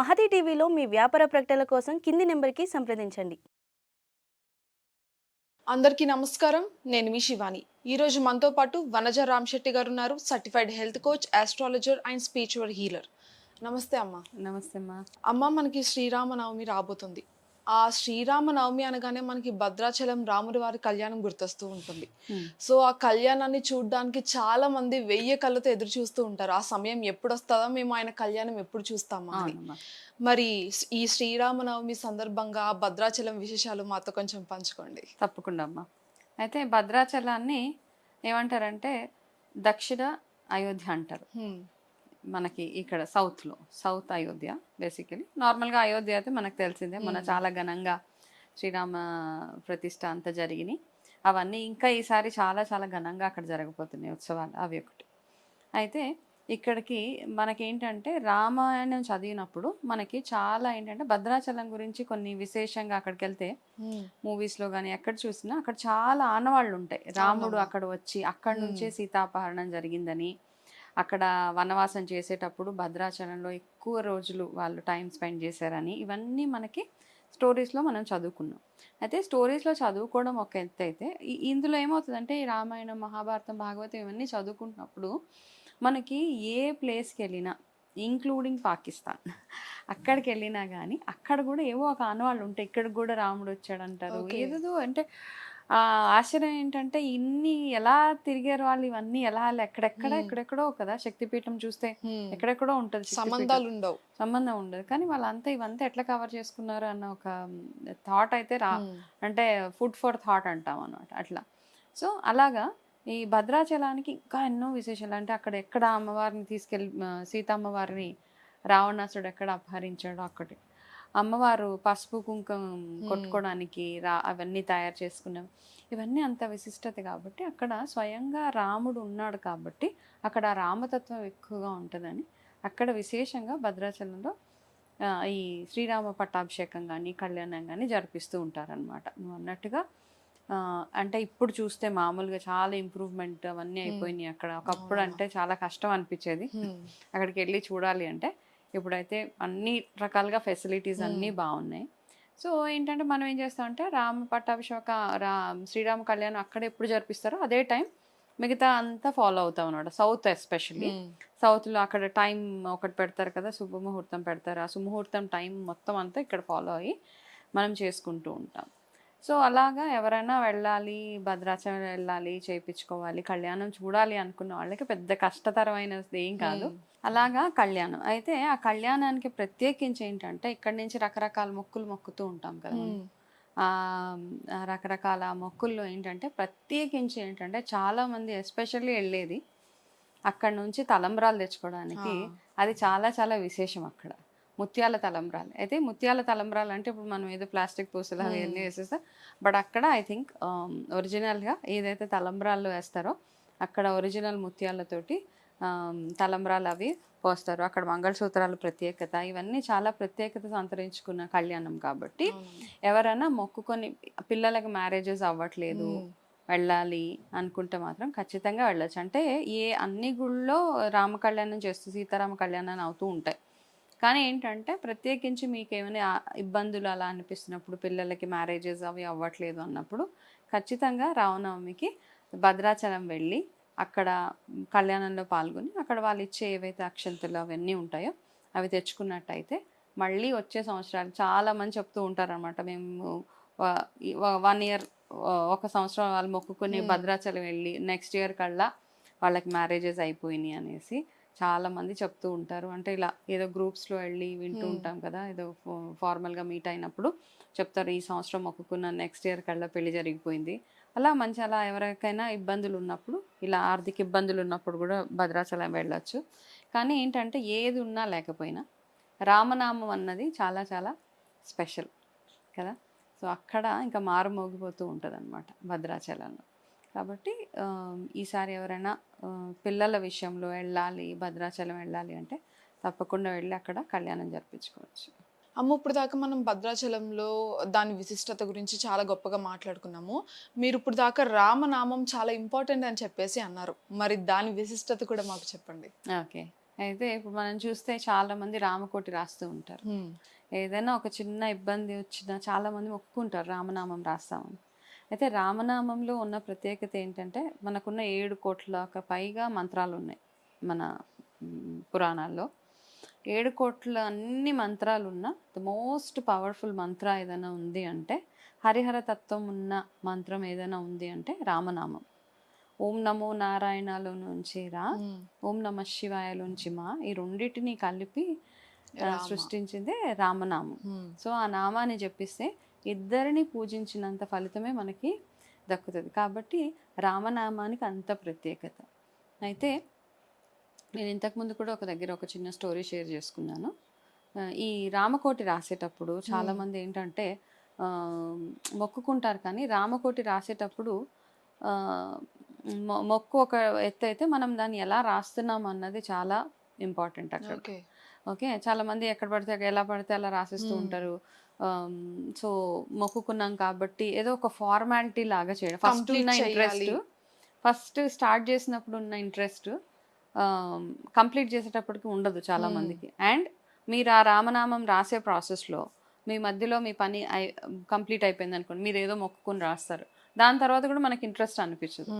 మహతి టీవీలో మీ వ్యాపార ప్రకటనల కోసం కింది నెంబర్కి సంప్రదించండి. అందరికీ నమస్కారం. నేను మీ శివాని. ఈ రోజు మనతో పాటు వనజ రామ్శెట్టి గారు ఉన్నారు. Certified health coach astrologer and spiritual healer నమస్తే అమ్మ. నమస్తే అమ్మా. అమ్మ మనకి శ్రీరామనవమి రాబోతుంది. ఆ శ్రీరామనవమి అనగానే మనకి భద్రాచలం రాముడి వారి కళ్యాణం గుర్తొస్తూ ఉంటుంది. సో ఆ కళ్యాణాన్ని చూడడానికి చాలా మంది వెయ్యి కళ్ళతో ఎదురు చూస్తూ ఉంటారు. ఆ సమయం ఎప్పుడు వస్తుందో మేము ఆయన కళ్యాణం ఎప్పుడు చూస్తామా అని. మరి ఈ శ్రీరామనవమి సందర్భంగా భద్రాచలం విశేషాలు మాతో కొంచెం పంచుకోండి. తప్పకుండా అమ్మా. అయితే భద్రాచలాన్ని ఏమంటారంటే దక్షిణ అయోధ్య అంటారు. మనకి ఇక్కడ సౌత్లో సౌత్ అయోధ్య బేసికలీ నార్మల్గా అయోధ్య అయితే మనకు తెలిసిందే మన. చాలా ఘనంగా శ్రీరామ ప్రతిష్ట అంతా జరిగినాయి అవన్నీ ఇంకా ఈసారి చాలా చాలా ఘనంగా అక్కడ జరగబోతున్నాయి ఉత్సవాలు అవి ఒకటి అయితే ఇక్కడికి మనకేంటంటే రామాయణం చదివినప్పుడు మనకి చాలా ఏంటంటే భద్రాచలం గురించి కొన్ని విశేషంగా అక్కడికి వెళ్తే. మూవీస్లో కానీ ఎక్కడ చూసినా అక్కడ చాలా ఆనవాళ్ళు ఉంటాయి రాముడు. అక్కడ వచ్చి అక్కడి నుంచే సీతాపహరణం జరిగిందని అక్కడ వనవాసం చేసేటప్పుడు భద్రాచలంలో ఎక్కువ రోజులు వాళ్ళు టైం స్పెండ్ చేశారని ఇవన్నీ మనకి స్టోరీస్లో మనం చదువుకున్నాం అయితే స్టోరీస్లో చదువుకోవడం ఒక ఎత్తు అయితే ఇందులో ఏమవుతుందంటే ఈ రామాయణం మహాభారతం భాగవతం ఇవన్నీ చదువుకుంటున్నప్పుడు మనకి ఏ ప్లేస్కి వెళ్ళినా ఇంక్లూడింగ్ పాకిస్తాన్ అక్కడికి వెళ్ళినా కానీ అక్కడ కూడా ఏవో ఒక ఆనవాళ్ళు ఉంటాయి ఇక్కడికి కూడా రాముడు వచ్చాడు అంటారు Okay. ఏదో అంటే ఆశ్చర్యం ఏంటంటే ఇన్ని ఎలా తిరిగారు వాళ్ళు ఇవన్నీ ఎలా ఎక్కడెక్కడ. ఎక్కడెక్కడో కదా శక్తిపీఠం చూస్తే. ఎక్కడెక్కడో ఉంటుంది. సంబంధాలు ఉండవు సంబంధం ఉండదు కానీ వాళ్ళంతా ఇవంతా ఎట్లా కవర్ చేసుకున్నారు అన్న ఒక థాట్ అయితే రా. అంటే ఫుడ్ ఫర్ థాట్ అంటాం అనమాట అట్లా సో అలాగా ఈ భద్రాచలానికి ఇంకా ఎన్నో విశేషాలు అంటే అక్కడ ఎక్కడ అమ్మవారిని తీసుకెళ్ళి సీతమ్మవారిని రావణాసుడు ఎక్కడ అపహరించాడో అక్కడి అమ్మవారు పసుపు కుంకుమ కొట్టుకోవడానికి రా అవన్నీ తయారు చేసుకున్నాం. ఇవన్నీ అంత విశిష్టత కాబట్టి అక్కడ స్వయంగా రాముడు ఉన్నాడు కాబట్టి అక్కడ రామతత్వం ఎక్కువగా ఉంటుందని అక్కడ విశేషంగా భద్రాచలంలో ఈ శ్రీరామ పట్టాభిషేకం కానీ కళ్యాణం కానీ జరిపిస్తూ ఉంటారనమాట నువ్వు అన్నట్టుగా అంటే ఇప్పుడు చూస్తే మామూలుగా చాలా ఇంప్రూవ్మెంట్ అవన్నీ అయిపోయినాయి అక్కడ. ఒకప్పుడు. అంటే చాలా కష్టం అనిపించేది. అక్కడికి వెళ్ళి చూడాలి అంటే ఇప్పుడైతే అన్ని రకాలుగా ఫెసిలిటీస్ అన్నీ బాగున్నాయి. సో ఏంటంటే మనం ఏం చేస్తామంటే రామ పట్టాభిషేక రా శ్రీరామ కళ్యాణం అక్కడ ఎప్పుడు జరిపిస్తారో అదే టైం మిగతా అంతా ఫాలో అవుతాం అనమాట సౌత్ ఎస్పెషల్లీ. సౌత్లో అక్కడ టైం ఒకటి పెడతారు కదా శుభముహూర్తం పెడతారు. ఆ శుభముహూర్తం టైం మొత్తం అంతా ఇక్కడ ఫాలో అయ్యి మనం చేసుకుంటూ ఉంటాం. సో అలాగా ఎవరైనా వెళ్ళాలి భద్రాచలం వెళ్ళాలి చేయించుకోవాలి కళ్యాణం చూడాలి అనుకున్న వాళ్ళకి పెద్ద కష్టతరమైనది ఏం కాదు. అలాగా కళ్యాణం అయితే ఆ కళ్యాణానికి ప్రత్యేకించి ఏంటంటే ఇక్కడి నుంచి రకరకాల మొక్కులు మొక్కుతూ ఉంటాం కదా. ఆ రకరకాల మొక్కుల్లో ఏంటంటే ప్రత్యేకించి ఏంటంటే చాలా మంది ఎస్పెషల్లీ వెళ్ళేది అక్కడ నుంచి తలంబ్రాలు తెచ్చుకోవడానికి. అది చాలా చాలా విశేషం అక్కడ ముత్యాల తలంబ్రాలు అయితే ముత్యాల తలంబ్రాలు అంటే ఇప్పుడు మనం ఏదో ప్లాస్టిక్ పూసలు అవి అన్నీ Hmm. వేసేస్తాం బట్ అక్కడ ఐ థింక్ ఒరిజినల్గా ఏదైతే తలంబ్రాలు వేస్తారో అక్కడ ఒరిజినల్ ముత్యాలతోటి తలంబ్రాలు అవి పోస్తారు అక్కడ మంగళసూత్రాలు ప్రత్యేకత ఇవన్నీ చాలా ప్రత్యేకత సంతరించుకున్న కళ్యాణం కాబట్టి. ఎవరైనా మొక్కుకొని పిల్లలకు మ్యారేజెస్ అవ్వట్లేదు. వెళ్ళాలి అనుకుంటే మాత్రం ఖచ్చితంగా వెళ్ళొచ్చు అంటే ఏ అన్ని గుళ్ళో రామ కళ్యాణం చేస్తూ సీతారామ కళ్యాణాన్ని అవుతూ ఉంటాయి కానీ ఏంటంటే ప్రత్యేకించి మీకు ఏమైనా ఇబ్బందులు అలా అనిపిస్తున్నప్పుడు పిల్లలకి మ్యారేజెస్ అవి అవ్వట్లేదు అన్నప్పుడు ఖచ్చితంగా రామనవమికి భద్రాచలం వెళ్ళి అక్కడ కళ్యాణంలో పాల్గొని అక్కడ వాళ్ళు ఇచ్చే ఏవైతే అక్షంతలు అవన్నీ ఉంటాయో అవి తెచ్చుకున్నట్టయితే మళ్ళీ వచ్చే సంవత్సరాలు చాలా మంది చెప్తూ ఉంటారనమాట మేము వన్ ఇయర్ ఒక సంవత్సరం వాళ్ళు మొక్కుకుని. భద్రాచలం వెళ్ళి నెక్స్ట్ ఇయర్ కల్లా వాళ్ళకి మ్యారేజెస్ అయిపోయినాయి అనేసి చాలా మంది చెప్తూ ఉంటారు. అంటే ఇలా ఏదో గ్రూప్స్లో వెళ్ళి వింటూ. ఉంటాం కదా ఏదో ఫార్మల్గా మీట్ అయినప్పుడు చెప్తారు ఈ సంవత్సరం మొక్కుకున్న నెక్స్ట్ ఇయర్ కల్లా పెళ్ళి జరిగిపోయింది. అలా మంచి అలా ఎవరికైనా ఇబ్బందులు ఉన్నప్పుడు ఇలా ఆర్థిక ఇబ్బందులు ఉన్నప్పుడు కూడా భద్రాచలం వెళ్ళొచ్చు. కానీ ఏంటంటే ఏది ఉన్నా లేకపోయినా రామనామం అన్నది చాలా చాలా స్పెషల్ కదా. సో అక్కడ ఇంకా మారు మోగిపోతూ ఉంటుంది అనమాట భద్రాచలంలో. కాబట్టి ఈసారి ఎవరైనా పిల్లల విషయంలో వెళ్ళాలి భద్రాచలం వెళ్ళాలి అంటే తప్పకుండా వెళ్ళి అక్కడ కళ్యాణం జరిపించుకోవచ్చు. అమ్మ ఇప్పుడు దాకా మనం భద్రాచలంలో దాని విశిష్టత గురించి చాలా గొప్పగా మాట్లాడుకున్నాము. మీరు ఇప్పుడు దాకా రామనామం చాలా ఇంపార్టెంట్ అని చెప్పేసి అన్నారు. మరి దాని విశిష్టత కూడా మాకు చెప్పండి. ఓకే. అయితే ఇప్పుడు మనం చూస్తే చాలా మంది రామకోటి రాస్తూ ఉంటారు. ఏదైనా ఒక చిన్న ఇబ్బంది వచ్చినా చాలా మంది మొక్కుకుంటారు రామనామం రాస్తామని. అయితే రామనామంలో ఉన్న ప్రత్యేకత ఏంటంటే మనకున్న ఏడు కోట్ల పైగా మంత్రాలు ఉన్నాయి మన పురాణాల్లో. ఏడు కోట్ల అన్ని మంత్రాలు ఉన్న ద మోస్ట్ పవర్ఫుల్ మంత్ర ఏదైనా ఉంది అంటే హరిహర తత్వం ఉన్న మంత్రం ఏదైనా ఉంది అంటే రామనామం. ఓం నమో నారాయణలో నుంచి రా ఓం నమ శివాయలోంచి మా ఈ రెండింటిని కలిపి. సృష్టించిందే రామనామం. సో ఆ నామాన్ని జపిస్తే ఇద్దరిని పూజించినంత ఫలితమే మనకి దక్కుతుంది. కాబట్టి రామనామానికి అంత ప్రత్యేకత. అయితే నేను ఇంతకుముందు కూడా ఒక దగ్గర ఒక చిన్న స్టోరీ షేర్ చేసుకున్నాను. ఈ రామకోటి రాసేటప్పుడు చాలామంది ఏంటంటే మొక్కుకుంటారు కానీ రామకోటి రాసేటప్పుడు మొక్కు ఒక ఎత్తు అయితే మనం దాన్ని ఎలా రాస్తున్నాం అన్నది చాలా ఇంపార్టెంట్ అక్కడ. ఓకే. ఓకే? చాలా మంది ఎక్కడ పడితే అక్కడ ఎలా పడితే అలా రాసిస్తూ. ఉంటారు. సో మొక్కుకున్నాం కాబట్టి ఏదో ఒక ఫార్మాలిటీ లాగా చేయడం. ఫస్ట్ ఉన్న ఇంట్రెస్ట్. ఫస్ట్ స్టార్ట్ చేసినప్పుడు ఉన్న ఇంట్రెస్ట్ కంప్లీట్ చేసేటప్పటికి ఉండదు చాలా. మందికి అండ్ మీరు ఆ రామనామం రాసే ప్రాసెస్లో మీ మధ్యలో మీ పని కంప్లీట్ అయిపోయింది అనుకోండి మీరు ఏదో మొక్కుకుని రాస్తారు. దాని తర్వాత కూడా మనకి ఇంట్రెస్ట్ అనిపించదు.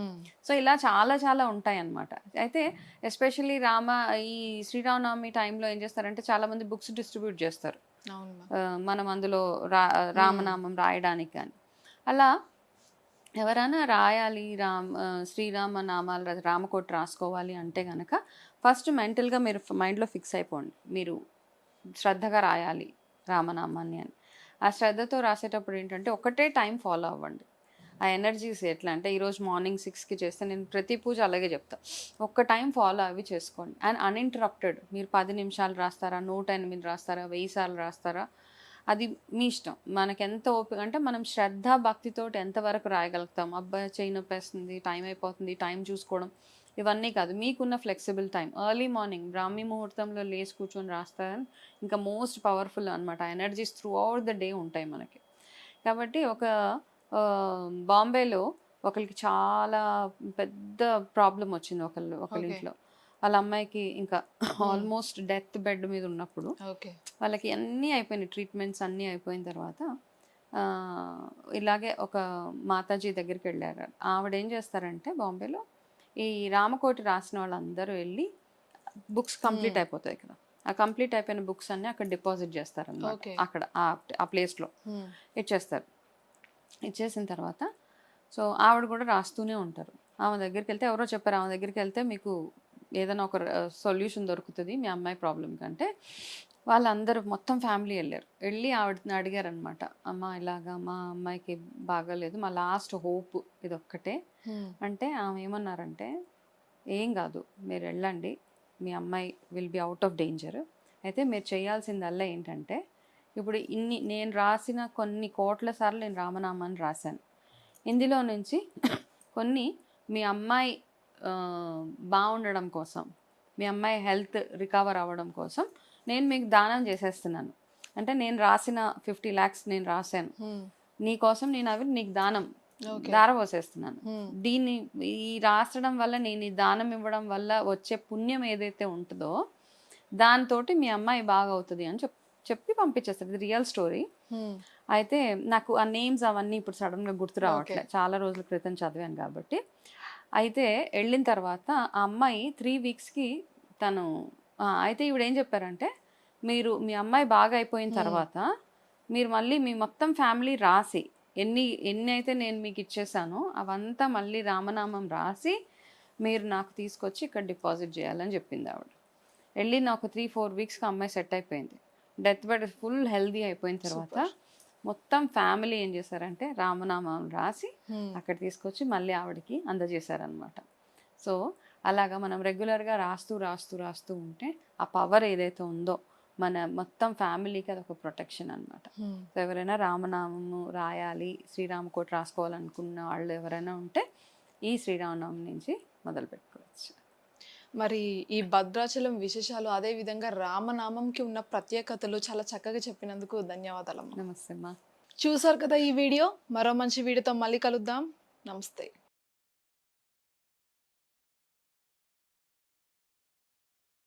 సో ఇలా చాలా చాలా ఉంటాయి అన్నమాట అయితే ఎస్పెషల్లీ రామ ఈ శ్రీరామనవమి టైంలో ఏం చేస్తారంటే చాలా మంది బుక్స్ డిస్ట్రిబ్యూట్ చేస్తారు. మనం అందులో రా రామనామం రాయడానికి కానీ అలా ఎవరైనా రాయాలి రామ్ శ్రీరామ నామాలు రామకోటి రాసుకోవాలి అంటే కనుక ఫస్ట్ మెంటల్గా మీరు మైండ్లో ఫిక్స్ అయిపోండి. మీరు శ్రద్ధగా రాయాలి రామనామాన్ని అని. ఆ శ్రద్ధతో రాసేటప్పుడు ఏంటంటే ఒకటే టైం ఫాలో అవ్వండి. ఆ ఎనర్జీస్ ఎట్లా అంటే ఈరోజు మార్నింగ్ సిక్స్కి చేస్తే నేను ప్రతి పూజ అలాగే చెప్తా. ఒక్క టైం ఫాలో అవి చేసుకోండి. అండ్ అన్ఇంటరప్టెడ్ మీరు పది నిమిషాలు రాస్తారా నూట ఎనిమిది రాస్తారా వెయ్యి సార్లు రాస్తారా? అది మీ ఇష్టం. మనకి ఎంత ఓపిక అంటే మనం శ్రద్ధ భక్తితో ఎంతవరకు రాయగలుగుతాం? అబ్బాయి చేయి నొప్పేస్తుంది టైం అయిపోతుంది టైం చూసుకోవడం ఇవన్నీ కాదు. మీకున్న ఫ్లెక్సిబుల్ టైం ఎర్లీ మార్నింగ్ బ్రాహ్మీ ముహూర్తంలో లేచి కూర్చొని రాస్తారని ఇంకా మోస్ట్ పవర్ఫుల్ అనమాట energies throughout the day ఉంటాయి మనకి. కాబట్టి ఒక బాంబేలో ఒకరికి చాలా పెద్ద ప్రాబ్లం వచ్చింది ఒకళ్ళు ఒకళ్ళ. ఇంట్లో. వాళ్ళ అమ్మాయికి ఇంకా ఆల్మోస్ట్ డెత్ బెడ్ మీద ఉన్నప్పుడు వాళ్ళకి అన్నీ అయిపోయినాయి ట్రీట్మెంట్స్ అన్నీ అయిపోయిన తర్వాత ఇలాగే ఒక మాతాజీ దగ్గరికి వెళ్ళారు. ఆవిడ ఏం చేస్తారంటే బాంబేలో ఈ రామకోటి రాసిన వాళ్ళందరూ వెళ్ళి బుక్స్ కంప్లీట్. అయిపోతాయి కదా ఆ కంప్లీట్ అయిపోయిన బుక్స్ అన్ని అక్కడ డిపాజిట్ చేస్తారు Okay. అక్కడ ఆ- ఆ ప్లేస్లో ఇచ్చేస్తారు. ఇచ్చేసిన తర్వాత. సో ఆవిడ కూడా రాస్తూనే ఉంటారు. ఆమె దగ్గరికి వెళ్తే ఎవరో చెప్పారు. ఆమె దగ్గరికి వెళ్తే మీకు ఏదైనా ఒక సొల్యూషన్ దొరుకుతుంది మీ అమ్మాయి ప్రాబ్లం కంటే. వాళ్ళందరూ మొత్తం ఫ్యామిలీ వెళ్ళారు వెళ్ళి ఆవిడని అడిగారు అనమాట అమ్మ ఇలాగా మా అమ్మాయికి బాగాలేదు. మా లాస్ట్ హోప్ ఇది ఒక్కటే అంటే ఆమె ఏమన్నారంటే ఏం కాదు. మీరు వెళ్ళండి మీ అమ్మాయి will be out of danger. అయితే మీరు చేయాల్సిందల్లా ఏంటంటే ఇప్పుడు ఇన్ని నేను రాసిన కొన్ని కోట్ల సార్లు నేను రామనామాన్ని రాశాను. ఇందులో నుంచి కొన్ని మీ అమ్మాయి బాగుండడం కోసం మీ అమ్మాయి హెల్త్ రికవర్ అవ్వడం కోసం నేను మీకు దానం చేసేస్తున్నాను. అంటే నేను రాసిన ఫిఫ్టీ ల్యాక్స్ నేను రాశాను. నీ కోసం నేను అవి నీకు దానం ఓకే. దారపోసేస్తున్నాను దీన్ని ఈ రాసడం వల్ల నేను ఈ దానం ఇవ్వడం వల్ల వచ్చే పుణ్యం ఏదైతే ఉంటుందో దాంతో మీ అమ్మాయి బాగా అవుతుంది అని చెప్ చెప్పి పంపించేస్తారు. ఇది రియల్ స్టోరీ. అయితే నాకు ఆ నేమ్స్ అవన్నీ ఇప్పుడు సడన్గా గుర్తు రావట్లేదు చాలా రోజుల క్రితం చదివాను కాబట్టి. అయితే వెళ్ళిన తర్వాత ఆ అమ్మాయి త్రీ వీక్స్కి తను అయితే ఈవిడ ఏం చెప్పారంటే మీరు మీ అమ్మాయి బాగా అయిపోయిన. తర్వాత మీరు మళ్ళీ మీ మొత్తం ఫ్యామిలీ రాసి ఎన్ని ఎన్ని అయితే నేను మీకు ఇచ్చేసానో అవంతా మళ్ళీ రామనామం రాసి మీరు నాకు తీసుకొచ్చి ఇక్కడ డిపాజిట్ చేయాలని చెప్పింది ఆవిడ. వెళ్ళి నాకు త్రీ ఫోర్ వీక్స్కి అమ్మాయి సెట్ అయిపోయింది. డెత్ బెడ్ ఫుల్ హెల్దీ అయిపోయిన తర్వాత మొత్తం ఫ్యామిలీ ఏం చేశారంటే రామనామం రాసి అక్కడ తీసుకొచ్చి మళ్ళీ ఆవిడకి అందజేశారనమాట సో అలాగా మనం రెగ్యులర్గా రాస్తూ రాస్తూ రాస్తూ ఉంటే ఆ పవర్ ఏదైతే ఉందో మన మొత్తం ఫ్యామిలీకి అదొక ప్రొటెక్షన్ అనమాట సో ఎవరైనా రామనామము రాయాలి శ్రీరామకోటి రాసుకోవాలనుకున్న వాళ్ళు ఎవరైనా ఉంటే ఈ శ్రీరామనామం నుంచి మొదలు పెట్టుకోవచ్చు మరి ఈ భద్రాచలం విశేషాలు అదే విధంగా రామనామంకి ఉన్న ప్రత్యేకతలు చాలా చక్కగా చెప్పినందుకు ధన్యవాదాలమ్మా. నమస్తే అమ్మా. చూసారు కదా ఈ వీడియో? మరో మంచి వీడియోతో మళ్ళీ కలుద్దాం. నమస్తే.